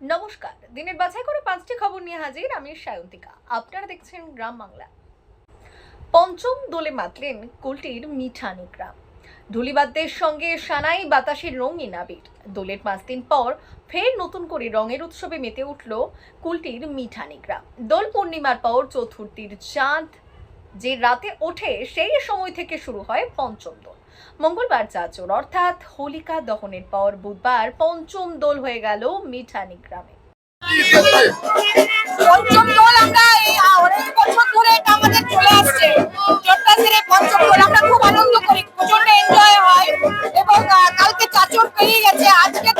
নমস্কার। দিনের বাছাই করে পাঁচটি খবর নিয়ে হাজির আমি সায়ন্তিকা। আপনারা দেখছেন গ্রাম বাংলা। পঞ্চম দোলে মাতলেন কুলটির মিঠানি গ্রাম। ধুলিবাদ্যের সঙ্গে সানাই বাতাসের রঙিন আবির। দোলের পাঁচ দিন পর ফের নতুন করে রঙের উৎসবে মেতে উঠল কুলটির মিঠানি গ্রাম। দোল পূর্ণিমার পর চতুর্থীর চাঁদ যে রাতে ওঠে সেই সময় থেকে শুরু হয় পঞ্চম দোল। মঙ্গলবার চাচর অর্থাৎ হোলিকা দহনের পর বুধবার পঞ্চম দোল হয়ে গেল মিঠানি গ্রামে। আমরা চলে আসছে। খুব আনন্দ করি, প্রচণ্ড এনজয় হয়। এবং কালকে চাচর পেরিয়ে গেছে, আজকে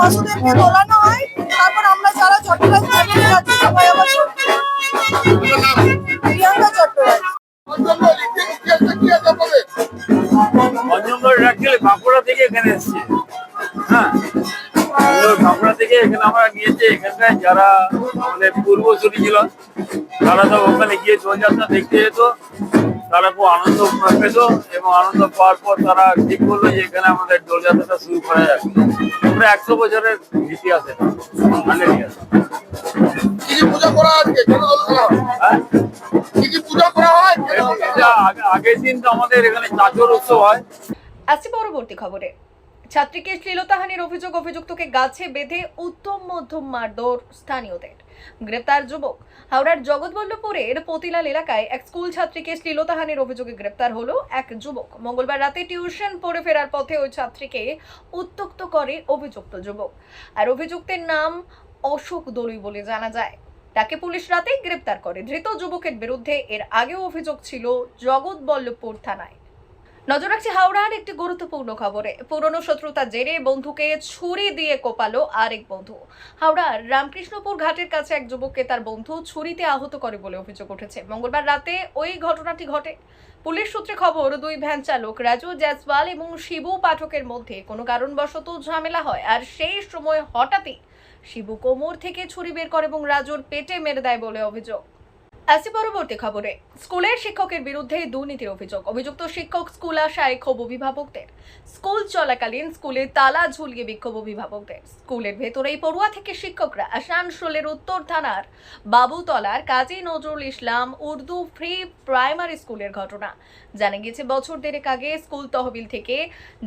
বাসুদেবকে দোলানো হয়, তারপর আমরা যারা অ্যাকচুয়ালি বাঁকুড়া থেকে এখানে এসছে। হ্যাঁ বাঁকুড়া থেকে এখানে আমরা নিয়েছি এখানকার যারা আমাদের পূর্বসূরি ছিল, তারা সব ওখানে গিয়ে দোলযাত্রা দেখতে যেত। তারা খুব আনন্দ পেত এবং আনন্দ পাওয়ার পর তারা ঠিক করল যে এখানে আমাদের দোলযাত্রাটা শুরু করা যাবে আমরা একশো বছরের ইতিহাস এটা হান্ড্রেড ইয়ার্স কি কি পূজা করা আজকে? কেন দোল খেলা হয়? হ্যাঁ কি কি পূজা করা হয়? কেন দোল খেলা এটা? আগে- আগের দিন তো আমাদের এখানে চাচর উৎসব হয়। আসছি পরবর্তী খবরে। ছাত্রীকে শ্লীলতাহানির অভিযোগ অভিযুক্তকে গাছে বেঁধে উত্তম মধ্যম মারধর স্থানীয়দের। গ্রেপ্তার যুবক হাওড়ার জগৎবল্লভপুরের পতিলাল এলাকায় এক স্কুল ছাত্রীকে শ্লীলতাহানির অভিযোগে গ্রেপ্তার হলো এক যুবক। মঙ্গলবার রাতে টিউশন পড়ে ফেরার পথে ওই ছাত্রীকে উত্তক্ত করে অভিযুক্ত যুবক। আর অভিযুক্তের নাম অশোক দলুই বলে জানা যায়। তাকে পুলিশ রাতেই গ্রেপ্তার করে। ধৃত যুবকের বিরুদ্ধে এর আগেও অভিযোগ ছিল জগৎবল্লভপুর থানায়। নজর রাখছি হাওড়ার একটি গুরুত্বপূর্ণ খবরে। পুরনো শত্রুতার জেরে বন্ধুকে ছুরি দিয়ে কোপালো আরেক বন্ধু। হাওড়ার রামকৃষ্ণপুর ঘাটের কাছে এক যুবককে তার বন্ধু ছুরিতে আহত করে বলে অভিযোগ উঠেছে। মঙ্গলবার রাতে ওই ঘটনাটি ঘটে। পুলিশ সূত্রে খবর, দুই ভ্যান চালক রাজু জয়সওয়াল এবং শিবু পাঠকের মধ্যে কোনো কারণবশত ঝামেলা হয়। আর সেই সময় হঠাৎই শিবু কোমর থেকে ছুরি বের করে এবং রাজুর পেটে মেরে দেয় বলে অভিযোগ। আসি পরবর্তী খবরে। স্কুলের শিক্ষকের বিরুদ্ধে দুর্নীতির অভিযোগ। অভিযুক্ত শিক্ষক স্কুল আসায় ক্ষোভ অভিভাবকদের। স্কুল চলাকালীন স্কুলে তালা ঝুলিয়ে বিক্ষোভ অভিভাবকদের। স্কুলের ভেতরেই পড়ুয়া থেকে শিক্ষকরা আসানসোলের উত্তর থানার বাবুতলার কাজী নজরুল ইসলাম উর্দু ফ্রি প্রাইমারি স্কুলের ঘটনা। জানা গেছে বছর দেড়েক আগে স্কুল তহবিল থেকে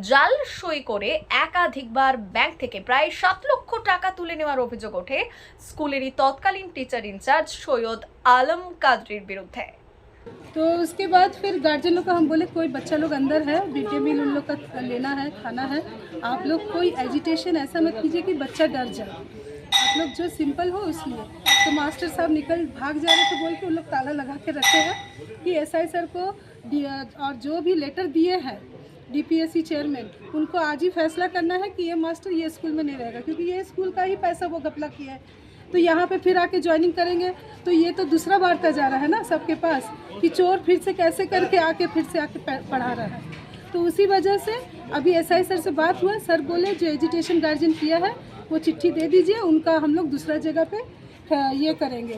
জাল সই করে একাধিকবার ব্যাংক থেকে প্রায় সাত লক্ষ টাকা তুলে নেওয়ার অভিযোগ ওঠে। স্কুলেরই তৎকালীন teacher in charge Syed Alam कादरीर विरुद्ध है। तो उसके बाद फिर गार्जियनों को हम बोले, कोई बच्चा लोग अंदर है डे मील उन लोग का लेना है, खाना है, आप लोग कोई एजिटेशन ऐसा मत कीजिए कि बच्चा डर जाए। आप लोग जो सिंपल हो इसलिए तो मास्टर साहब निकल भाग जा रहे तो बोल के उन लोग ताला लगा के रखे हैं कि एसआई सर को और जो भी लेटर दिए हैं डीपीएससी चेयरमैन उनको आज ही फैसला करना है कि ये मास्टर ये स्कूल में नहीं रहेगा, क्योंकि ये स्कूल का ही पैसा वो घपला किया है। तो यहाँ पे फिर आके ज्वाइनिंग करेंगे। तो ये तो दूसरा वार्ता जा रहा है ना सबके पास कि चोर फिर से कैसे करके आके फिर से आके पढ़ा रहा है। तो उसी वजह से अभी एसआई सर से बात हुआ सर बोले जो एजुटेशन गार्जियन किया है वो चिट्ठी दे दीजिए उनका हम लोग दूसरा जगह पे अ, ये करेंगे।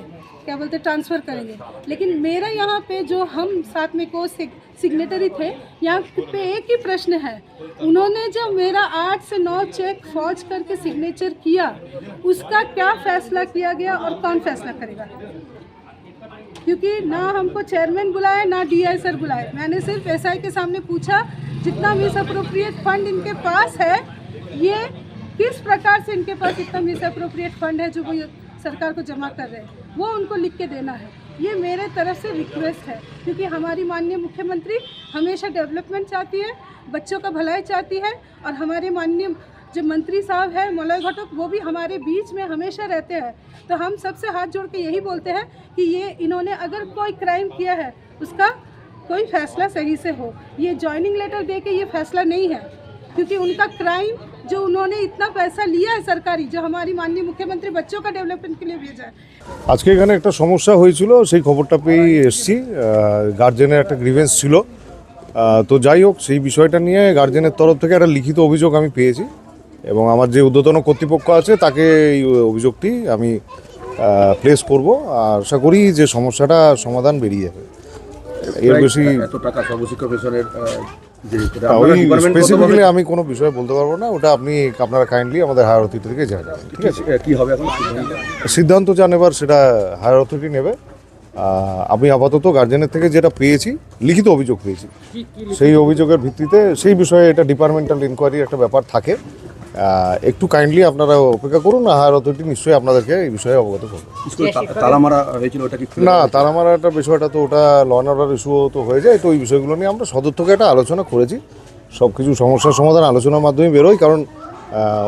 क्या बोलते ट्रांसफ़र करेंगे। लेकिन मेरा यहाँ पे जो हम साथ में को सिग्नेटरी थे, यहाँ पे एक ही प्रश्न है। उन्होंने जब मेरा आठ से नौ चेक फौज करके सिग्नेचर किया, उसका क्या फैसला किया गया और कौन फैसला करेगा? क्योंकि ना हमको चेयरमैन बुलाए, ना डीआई सर बुलाए। मैंने सिर्फ़ एसआई के सामने पूछा, जितना मिस अप्रोप्रिएट फंड इनके पास है, ये किस प्रकार से इनके पास इतना मिस अप्रोप्रिएट फंड है जो सरकार को जमा कर रहे हैं, वो उनको लिख के देना है। ये मेरे तरफ़ से रिक्वेस्ट है, क्योंकि हमारी माननीय मुख्यमंत्री हमेशा डेवलपमेंट चाहती है, बच्चों का भलाई चाहती है, और हमारे माननीय जो मंत्री साहब है मलय घटक वो भी हमारे बीच में हमेशा रहते हैं। तो हम सबसे हाथ जोड़ के यही बोलते हैं कि ये इन्होंने अगर कोई क्राइम किया है, उसका कोई फैसला सही से हो। ये ज्वाइनिंग लेटर दे के ये फैसला नहीं है, क्योंकि उनका क्राइम जो उन्होंने इतना पैसा लिया है सरकारी जो हमारी माननीय मुख्यमंत्री बच्चों का डेवलपमेंट के लिए भेजा है আজকে এখানে একটা সমস্যা হয়েছিল সেই খবরটা পেয়েই এসছি গার্জেনের একটা গ্রিভেন্স ছিল আহ, তো যাই হোক সেই বিষয়টা নিয়ে গার্জেনের তরফ থেকে একটা লিখিত অভিযোগ আমি পেয়েছি এবং আমার যে ঊর্ধ্বতন কর্তৃপক্ষ আছে তাকে এই অভিযোগটি আমি প্লেস করব আর আশা করি যে সমস্যাটা সমাধান বেরিয়ে যাবে এর বেশি এত টাকা সর্বশিক্ষা মিশনের স্পেসিফিক্যালি আমি কোনো বিষয়ে বলতে পারব না ওটা আপনি আপনারা কাইন্ডলি আমাদের হায়ার অথরিটি থেকে জানাবেন ঠিক আছে? কি- হবে এখন? সিদ্ধান্ত? যা নেবার সেটা হায়ার অথরিটি নেবে। আমি আপাতত গার্জেনের থেকে যেটা পেয়েছি লিখিত অভিযোগ পেয়েছি। সেই অভিযোগের ভিত্তিতে সেই বিষয়ে এটা ডিপার্টমেন্টাল ইনকোয়ারি একটা ব্যাপার থাকে। একটু কাইন্ডলি আপনারা অপেক্ষা করুন আর অথরিটি নিশ্চয়ই আপনাদেরকে এই বিষয়ে অবগত করবে। হয়েছিল ওটা কি না আমার একটা বিষয়টা তো ওটা ল অ্যান্ড অর্ডার ইস্যু তো হয়ে যায় তো ওই বিষয়গুলো নিয়ে আমরা সদর থেকে একটা আলোচনা করেছি। সব কিছু সমস্যার সমাধান আলোচনার মাধ্যমে বেরোয় কারণ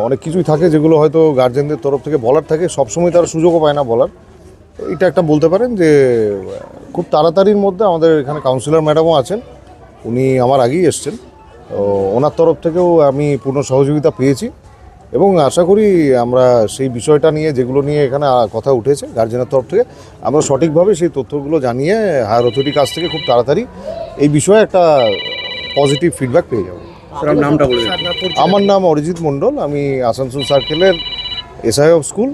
অনেক কিছুই থাকে যেগুলো হয়তো গার্জেনদের তরফ থেকে বলার থাকে সবসময় তারা সুযোগও পায় না বলার। এটা একটা বলতে পারেন যে খুব তাড়াতাড়ির মধ্যে আমাদের এখানে কাউন্সিলর ম্যাডামও আছেন উনি আমার আগেই এসছেন। ওনার তরফ থেকেও আমি পূর্ণ সহযোগিতা পেয়েছি এবং আশা করি আমরা সেই বিষয়টা নিয়ে যেগুলো নিয়ে এখানে আহ, কথা উঠেছে গার্জেনের তরফ থেকে আমরা সঠিকভাবে সেই তথ্যগুলো জানিয়ে হায়ার অথরিটির কাছ থেকে খুব তাড়াতাড়ি এই বিষয়ে একটা পজিটিভ ফিডব্যাক পেয়ে যাব স্যার, আপনার নামটা বলে দিন। আমার নাম অরিজিৎ মণ্ডল আমি আসানসোল সার্কেলের SI of school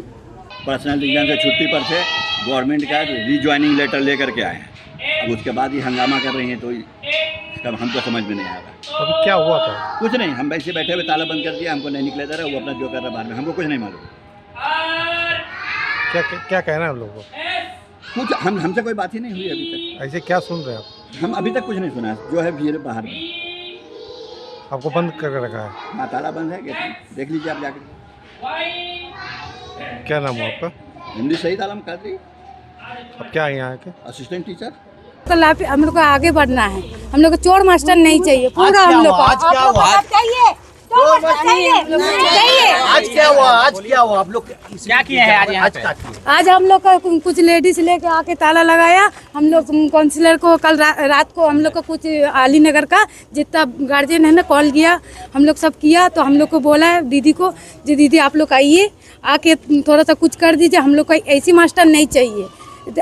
personal reason से छुट्टी पर थे गवर्नमेंट का रिज्वाइनिंग लेटर लेकर के आए हैं अब उसके बाद ही हंगामा कर रही हैं तो इसका हमको समझ में नहीं आ रहा अभी क्या हुआ था? कुछ नहीं हम वैसे बैठे हुए ताला बंद कर दिया हमको नहीं निकले जा रहा वो अपना जो कर रहा बाद में हमको कुछ नहीं मालूम। क्या क्या, क्या कहना है हम लोगों? को कुछ हम हमसे कोई बात ही नहीं हुई अभी तक। ऐसे क्या सुन रहे हैं आप? हम अभी तक कुछ नहीं सुना जो है भीड़ बाहर में। आपको बंद कर रखा है? हाँ ताला बंद है में देख लीजिए आप जाकर क्या नाम हुआ आपका? हिंदी सही ताला में कर दी अब क्या है यहाँ के? असिस्टेंट टीचर तो हम लोग को आगे बढ़ना है। हम लोग को चोर मास्टर नहीं चाहिए। पूरा हम लोग को आप लोग को चाहिए। चोर मास्टर चाहिए। चाहिए। आज क्या हुआ? आज क्या हुआ? आप लोग क्या किए हैं आज क्या आज हम लोग का कुछ लेडीज़ लेके आके ताला लगाया। हम लोग काउंसिलर को कल रा, रात को हम लोग का कुछ अली नगर का जितना गार्जियन है ना कॉल किया। हम लोग सब किया तो हम लोग को बोला है दीदी को जी दीदी आप लोग आइए। आके थोड़ा सा कुछ कर दीजिए। हम लोग को ऐसी मास्टर नहीं चाहिए।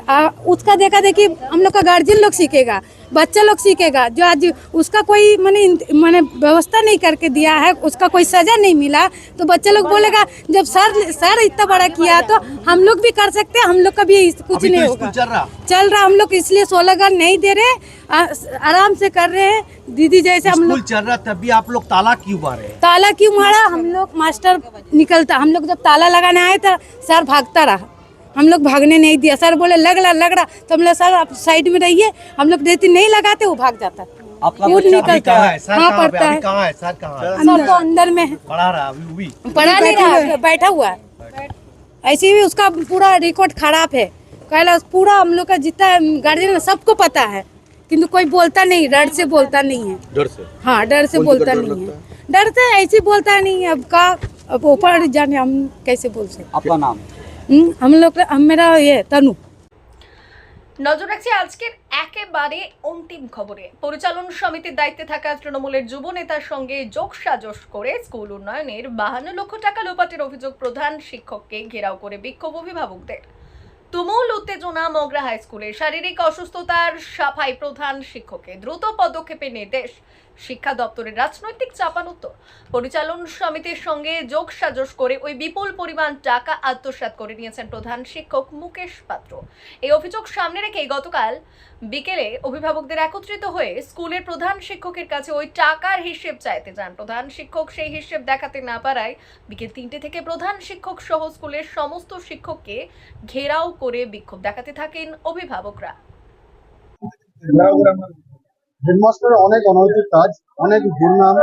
आ, उसका देखा देखी हम लोग का गार्जियन लोग सीखेगा बच्चा लोग सीखेगा जो आज उसका कोई मैंने मैंने व्यवस्था नहीं करके दिया है उसका कोई सजा नहीं मिला तो बच्चा लोग बोलेगा जब सर सर इतना बड़ा किया तो हम लोग भी कर सकते हैं हम लोग का भी कुछ नहीं तो होगा। चल रहा। चल रहा हम लोग इसलिए सोलह घर नहीं दे रहे आ, आराम से कर रहे हैं दीदी जैसे हम लोग चल रहा तब भी आप लोग ताला क्यों मारे ताला क्यों मारा? हम लोग मास्टर निकलता हम लोग जब ताला लगाने आए तो सर भागता रहा। हम लोग भागने नहीं दिया। सर बोले लग रहा लग रहा तो हम लोग सर आप साइड में रहिए। हम लोग देती नहीं लगाते वो भाग जाता आपका निकलता है। है? हाँ, पढ़ता है। कहाँ है? सर कहाँ है? तो अंदर। में है। पढ़ा रहा अभी वो भी पढ़ा नहीं रहा बैठा हुआ है। ऐसे भी उसका पूरा रिकॉर्ड खराब है। कहला पूरा हम लोग का जितना गार्जियन सबको पता है। किंतु कोई बोलता नहीं डर से बोलता नहीं है। डर से? हाँ डर से बोलता नहीं है। डर से ऐसे बोलता नहीं है। अब का अब ऊपर जाने हम कैसे बोल सकते आपका नाम? हम लोग का- हम मेरा ये तनु নজর রাখছি আজকের একেবারে অন্তিম খবরে পরিচালন সমিতির দায়িত্বে থাকা তৃণমূলের যুব নেতার সঙ্গে যোগ সাজস করে স্কুল উন্নয়নের বাহান্ন লক্ষ টাকা লোপাটের অভিযোগ প্রধান শিক্ষককে ঘেরাও করে বিক্ষোভ অভিভাবকদের তুমুল উত্তেজনা মগরা হাই স্কুলে শারীরিক অসুস্থতার সাফাই প্রধান শিক্ষককে দ্রুত পদক্ষেপের নির্দেশ শিক্ষা দপ্তরের রাজনৈতিক চাপানোত্তর পরিচালন সমিতির সঙ্গে যোগ সাজস করে ওই বিপুল পরিমাণ টাকা আত্মসাৎ করে নিয়েছেন প্রধান শিক্ষক মুকেশ পাত্র। এই অভিযোগ সামনে রেখে গতকাল বিকেলে অভিভাবকদের একত্রিত হয়ে স্কুলের প্রধান শিক্ষকের কাছে ওই টাকার হিসেব চাইতে যান। প্রধান শিক্ষক সেই হিসেব দেখাতে না পারায় বিকেল তিনটে থেকে প্রধান শিক্ষক সহ স্কুলের সমস্ত শিক্ষককে ঘেরাও করে বিক্ষোভ দেখাতে থাকেন অভিভাবকরা। হেডমাস্টারের অনেক অনৈতিক কাজ, অনেক দুর্নাম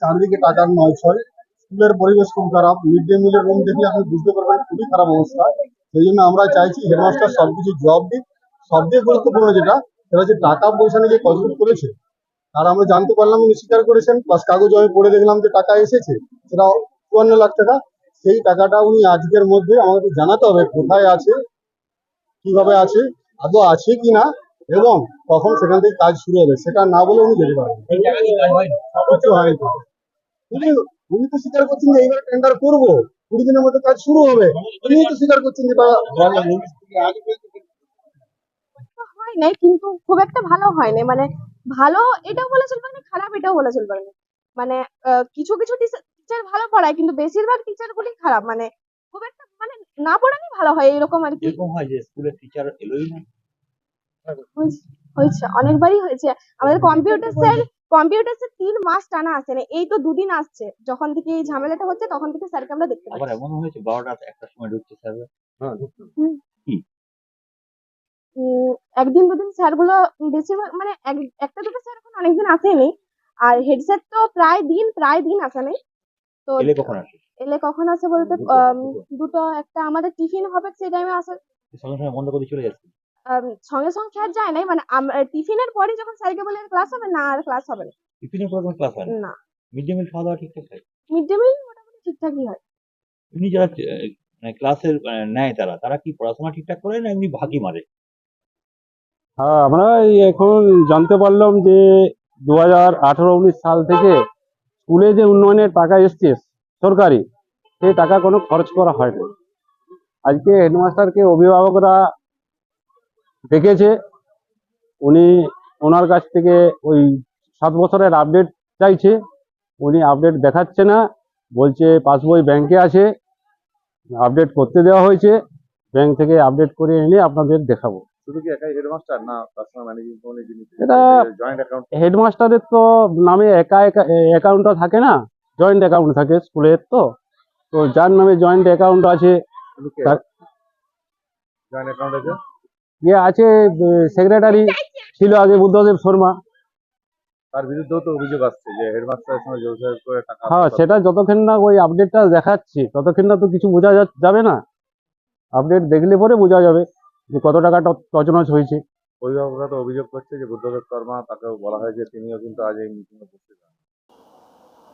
চারদিকে টাকার নয় ছয় স্কুলের পরিবেশ খুব খারাপ, মিড ডে মিলের রুম দেখলে আপনি বুঝতে পারবেন খুবই খারাপ অবস্থা। সেই জন্য আমরা চাইছি হেডমাস্টার সবকিছু জবাব দিক। সবচেয়ে গুরুত্বপূর্ণ যেটা, সেটা হচ্ছে টাকা পয়সা নিয়ে কসরত করেছে, আর আমরা জানতে পারলাম উনি স্বীকার করেছেন প্লাস কাগজ আমি পড়ে দেখলাম যে টাকা এসেছে, সেটা চুয়ান্ন লাখ টাকা। সেই টাকাটা উনি আজকের মধ্যে আমাকে জানাতে হবে, কোথায় আছে, কীভাবে আছে, আদৌ আছে কি না এবং কখন সেখান থেকে কাজ শুরু হবে সেটা না বলে উনি যেতে পারবেন কিছু হয়নি। উনি উনি তো স্বীকার করছেন যে এইবার টেন্ডার করব। কুড়ি দিনের মধ্যে কাজ শুরু হবে। উনি তো স্বীকার করছেন যেটা হয় নাই কিন্তু খুব একটা ভালো হয় নাই মানে ভালো এটাও বলে চলবে না খারাপ এটাও বলে চলবে না। মানে আহ, কিছু কিছু টিচার ভালো পড়ায় কিন্তু বেশিরভাগ টিচার গুলি খারাপ। মানে খুব একটা মানে না পড়ানি ভালো হয় এরকম আর কি। এরকম হয় যে স্কুলের টিচার এলোই না। হয়েছে- হয়েছে অনেকবারই হয়েছে। আমাদের কম্পিউটার স্যার কম্পিউটার স্যার তিন মাস টানা আসেন এই তো দুদিন আসছে। যখন থেকে এই ঝামেলাটা হচ্ছে তখন থেকে স্যারকে আমরা দেখতে আবার এমন হয়েছে বারোটা একটার সময় ঢুকছে স্যার উম, একদিন দুদিন স্যারগুলো বেশিরভাগ মানে এক- একটা দুটো স্যার এখন অনেকদিন আসেনি। আর হেড স্যার তো প্রায় দিন প্রায় দিন আসে নাই। তো এলে কখন আসে? এলে কখন আসে বলতে দুটো, একটা আমাদের টিফিন হবে সেই টাইমে আসে। সঙ্গে সঙ্গে বন্ধ করে চলে যাচ্ছে। সঙ্গে সঙ্গে স্যার যায় নাই? মানে টিফিনের পরই যখন স্যারকে বলে ক্লাস হবে না আর ক্লাস হবে না। টিফিনের পর কোনো ক্লাস হয় না? মিড ডে মিল খাওয়া দাওয়া ঠিকঠাক হয়? মিড ডে মিল মোটামুটি ঠিকঠাকই হয়। এমনি যারা মানে ক্লাসের আহ, নেয় তারা তারা কি পড়াশোনা ঠিকঠাক করে না এমনি ফাঁকি মারে? হ্যাঁ আমরা এখন জানতে পারলাম যে দু হাজার আঠারো উনিশ সাল থেকে স্কুলে যে উন্নয়নের টাকা এসছে সরকারি সেই টাকা কোনো খরচ করা হয়নি আজকে হেডমাস্টারকে অভিভাবকরা ডেকেছে। উনি ওনার কাছ থেকে ওই সাত বছরের আপডেট চাইছে। উনি আপডেট দেখাচ্ছে না বলছে পাসবই ব্যাংকে আছে। আপডেট করতে দেওয়া হয়েছে। ব্যাংক থেকে আপডেট করে এনে আপনাদের দেখাবো। শুধু কি একাই হেডমাস্টার না ম্যানেজিং এটা- জয়েন্ট অ্যাকাউন্ট হেডমাস্টারের তো নামে একা একা অ্যাকাউন্টটা থাকে না। জয়েন্ট অ্যাকাউন্ট থাকে স্কুলের তো। তো যার নামে জয়েন্ট অ্যাকাউন্ট আছে জয়েন্ট অ্যাকাউন্ট আছে? ইয়ে আছে সেক্রেটারি ছিল আগে বুদ্ধদেব শর্মা। তার বিরুদ্ধেও তো অভিযোগ আসছে যে হেডমাস্টারের সঙ্গে যোগাযোগ করে টাকা হ্যাঁ সেটা যতক্ষণ না ওই আপডেটটা দেখাচ্ছি ততক্ষণ না তো কিছু বোঝা যা- যাবে না। আপডেট দেখলে পরে বোঝা যাবে যে কত টাকা তছনছ হয়েছে। অভিভাবকরা তো অভিযোগ করছে যে বুদ্ধদেব শর্মা তাকেও বলা হয় যে তিনিও কিন্তু আজ এই মিটিংয়ে উপস্থিত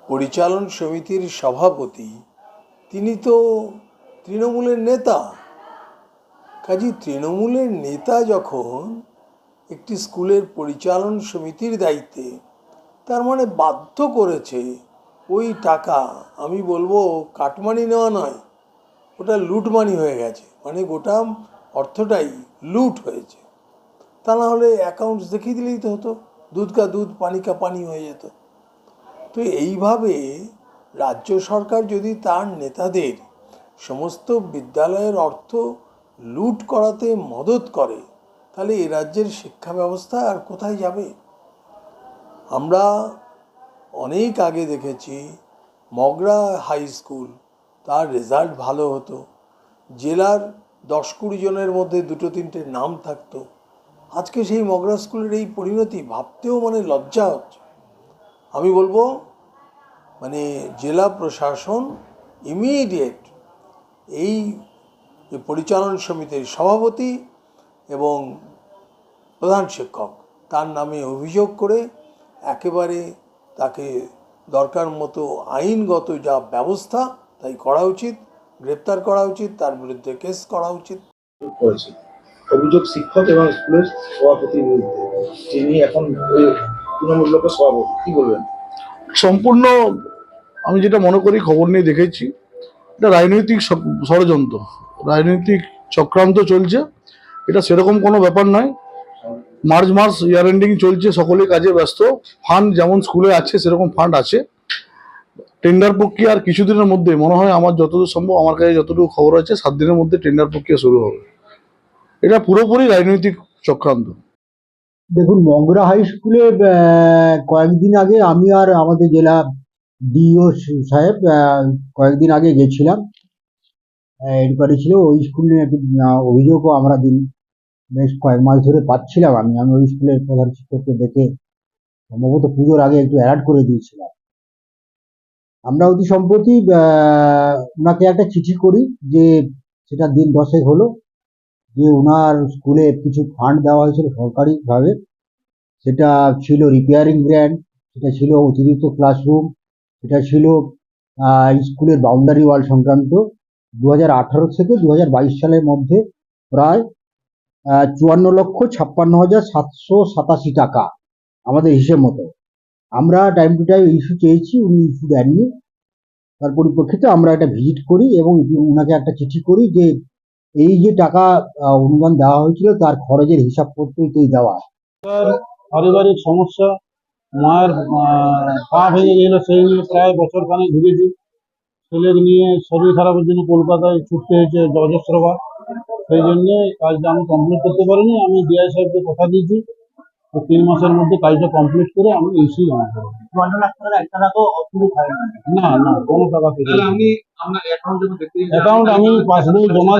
পরিচালন সমিতির সভাপতি তিনি তো তৃণমূলের নেতা। কাজী তৃণমূলের নেতা যখন একটি স্কুলের পরিচালন সমিতির দায়িত্বে, তার মানে বাধ্য করেছে, ওই টাকা, আমি বলব, কাটমানি নেওয়া নয়, ওটা লুটমানি হয়ে গেছে মানে গোটা অর্থটাই লুট হয়েছে। তা না হলে অ্যাকাউন্টস দেখিয়ে দিলেই তো হতো, দুধ কা দুধ, পানি কা পানি হয়ে যেত। তো এইভাবে রাজ্য সরকার যদি তার নেতাদের সমস্ত বিদ্যালয়ের অর্থ লুট করাতে মদত করে, তাহলে এ রাজ্যের শিক্ষা ব্যবস্থা আর কোথায় যাবে? আমরা অনেক আগে দেখেছি, মগরা হাই স্কুল, তার রেজাল্ট ভালো হতো। জেলার দশ কুড়ি জনের মধ্যে দুটো তিনটে নাম থাকতো। আজকে সেই মগরা স্কুলের এই পরিণতি ভাবতেও মানে লজ্জা হচ্ছে। আমি বলব মানে জেলা প্রশাসন ইমিডিয়েট এই যে পরিচালন সমিতির সভাপতি এবং প্রধান শিক্ষক তার নামে অভিযোগ করে একেবারে তাকে দরকার মতো আইনগত যা ব্যবস্থা তাই করা উচিত গ্রেপ্তার করা উচিত তার বিরুদ্ধে কেস করা উচিত। অভিযোগ শিক্ষক এবং স্কুলের সভাপতির বিরুদ্ধে যিনি এখন তৃণমূল লোকের সভাপতি কি বলবেন? সম্পূর্ণ আমি যেটা মনে করি খবর নিয়ে দেখেছি এটা রাজনৈতিক ষড়যন্ত্র। রাজনৈতিক চক্রান্ত চলছে। এটা সেরকম কোনো ব্যাপার নয়। মার্চ মাস ইয়ার এন্ডিং চলছে সকলে কাজে ব্যস্ত। ফান্ড যেমন স্কুলে আছে, সেরকম ফান্ড আছে। টেন্ডার প্রক্রিয়া আর কিছুদিনের মধ্যে, মনে হয় আমার যতদূর সম্ভব, আমার কাছে যতটুকু খবর আছে, সাত দিনের মধ্যে টেন্ডার প্রক্রিয়া শুরু হবে। এটা পুরোপুরি রাজনৈতিক চক্রান্ত। দেখুন মগরা হাই স্কুলে কয়েকদিন আগে আমি আর আমাদের জেলা ডিও সাহেব কয়েকদিন আগে গেছিলাম। এনকোয়ারি ছিল ওই স্কুল নিয়ে একটি অভিযোগও আমরা দিন, বেশ কয়েক মাস ধরে পাচ্ছিলাম আমি। আমি ওই স্কুলের প্রধান শিক্ষককে দেখে সম্ভবত পুজোর আগে একটু অ্যালার্ট করে দিয়েছিলাম। আমরা অতি সম্প্রতি ওনাকে একটা চিঠি করি যে, সেটা দিন দশেক হলো, যে ওনার স্কুলে কিছু ফান্ড দেওয়া হয়েছিল সরকারিভাবে। সেটা ছিল রিপেয়ারিং গ্র্যান্ড সেটা ছিল অতিরিক্ত ক্লাসরুম সেটা ছিল স্কুলের বাউন্ডারি ওয়াল সংক্রান্ত। দু থেকে দু সালের মধ্যে প্রায় চুয়ান্ন লক্ষ ছাপ্পান্ন হাজার সাতশো সাতাশি টাকা আমাদের হিসেব মতো। আমরা টাইম টু টাইম ইস্যু চেয়েছি, উনি ইস্যু দেননি। তার পরিপ্রেক্ষিতে আমরা একটা ভিজিট করি এবং ওনাকে একটা চিঠি করি যে এই যে টাকা অনুদান দেওয়া হয়েছিল তার খরচের হিসাবপত্রই দেওয়া। পারিবারিক সমস্যা, মায়ের পা ভেঙে গেল, সেই নিয়ে প্রায় বছর খানে ঘুরেছি ছেলের নিয়ে শরীর খারাপের জন্য কলকাতায় ছুটতে হয়েছে অজস্রবার সেই জন্যে কাজটা আমি কমপ্লিট করতে পারিনি। আমি ডিআই সাহেবকে কথা দিয়েছি। তো তিন মাসের মধ্যে কাজটা কমপ্লিট করে আমি ইস্যু জমা করব। না। না কোনো টাকা থেকে অ্যাকাউন্ট আমি পাসবই জমা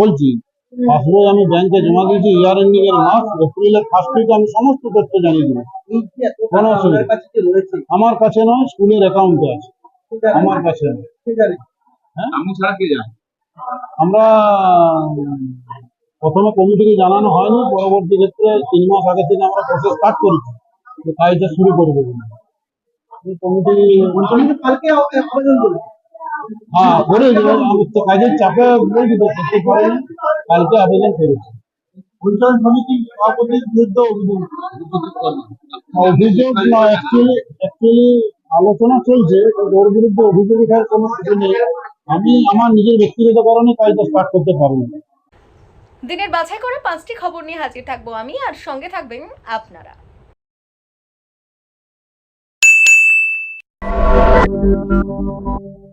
বলছি। পাসবই আমি ব্যাংকে জমা দিয়েছি ইয়ার এন্ডিং এর মাস এপ্রিলের ফার্স্ট উইকে আমি সমস্ত তথ্য জানিয়ে দিই কোনো অসুবিধা আমার কাছে নয় স্কুলের অ্যাকাউন্টে আছে। আমার কাছে হ্যাঁ? আমরা প্রথমে কমিটিকে জানানো হয়নি পরবর্তী ক্ষেত্রে তিন মাস আগে থেকে আমরা প্রসেস স্টার্ট করেছি যে কাজটা শুরু করব কমিটি হ্যাঁ করে আমি তো কাজের চাপে বলছি তো করতে পারিনি। কালকে আবেদন করেছি। অভিযোগ অ্যাকচুয়ালি অ্যাকচুয়ালি আলোচনা চলছে ওর বিরুদ্ধে অভিযোগ ওঠার কোনো কিছু নেই। আমি আমার নিজের ব্যক্তিগত কারণে কাজটা স্টার্ট করতে পারিনি দিনের বাছাই করে পাঁচটি খবর নিয়ে হাজির থাকব আমি, আর সঙ্গে থাকবেন আপনারা।